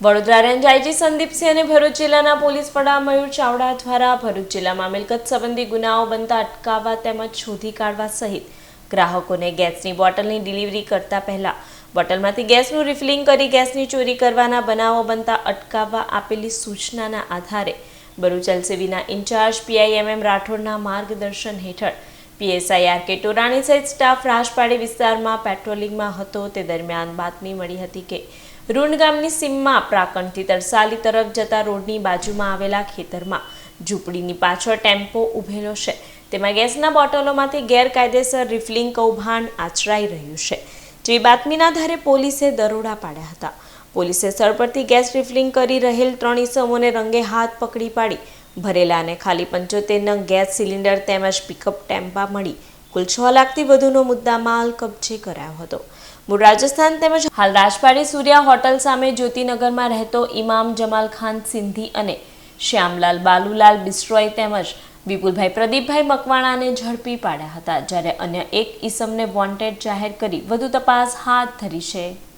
Vadodara range IG Sandipsinh અને ભરૂચ જિલ્લાના police વડા મયુર ચાવડા દ્વારા ભરૂચ જિલ્લામાં મિલકત સંબંધી ગુનાઓ બનતા અટકાવવા તેમજ શોધી કાઢવા સહિત ગ્રાહકોને ગેસની બોટલની ડિલિવરી કરતા પહેલા બોટલમાંથી ગેસનું રિફિલિંગ કરી ગેસની ચોરી કરવાના બનાવો બનતા અટકાવવા આપેલી સૂચનાના આધારે ભરૂચ એલસીબીના ઇન્ચાર્જ પીઆઈએમએમ રાઠોડના માર્ગદર્શન હેઠળ પીએસઆઈ આર કે ટોરાણી સહિત સ્ટાફ રાજપાડી વિસ્તારમાં પેટ્રોલિંગમાં હતો. તે દરમિયાન બાતમી મળી હતી કે, રૂંડ ગામની સીમમાં પ્રાકણથી તરસાલી તરફ જતા રોડની બાજુમાં આવેલા ખેતરમાં ઝૂંપડીની પાછળ ટેમ્પો ઊભેલો છે. તેમાં ગેસના બોટલોમાંથી ગેરકાયદેસર રિફિલિંગ કૌભાંડ આચરાઈ રહ્યું છે. જે બાતમીના આધારે પોલીસે દરોડા પાડ્યા હતા. પોલીસે સ્થળ પરથી ગેસ રિફિલિંગ કરી રહેલ ત્રણ ઇસમોને રંગે હાથ પકડી પાડી ભરેલા અને ખાલી પંચોતેર ગેસ સિલિન્ડર તેમજ પિકઅપ ટેમ્પા મળી કુલ છ લાખથી વધુનો મુદ્દા માલ કબજે કરાયો હતો. મૂળ રાજસ્થાન તેમજ હાલ રાજપાડી સૂર્યા હોટલ સામે જ્યોતિનગરમાં રહેતો ઇમામ જમાલ ખાન સિંધી અને શ્યામલાલ બાલુલાલ બિસ્ટ્રોય તેમજ વિપુલભાઈ પ્રદીપભાઈ મકવાણાને ઝડપી પાડ્યા હતા, જ્યારે અન્ય એક ઈસમને વોન્ટેડ જાહેર કરી વધુ તપાસ હાથ ધરી છે.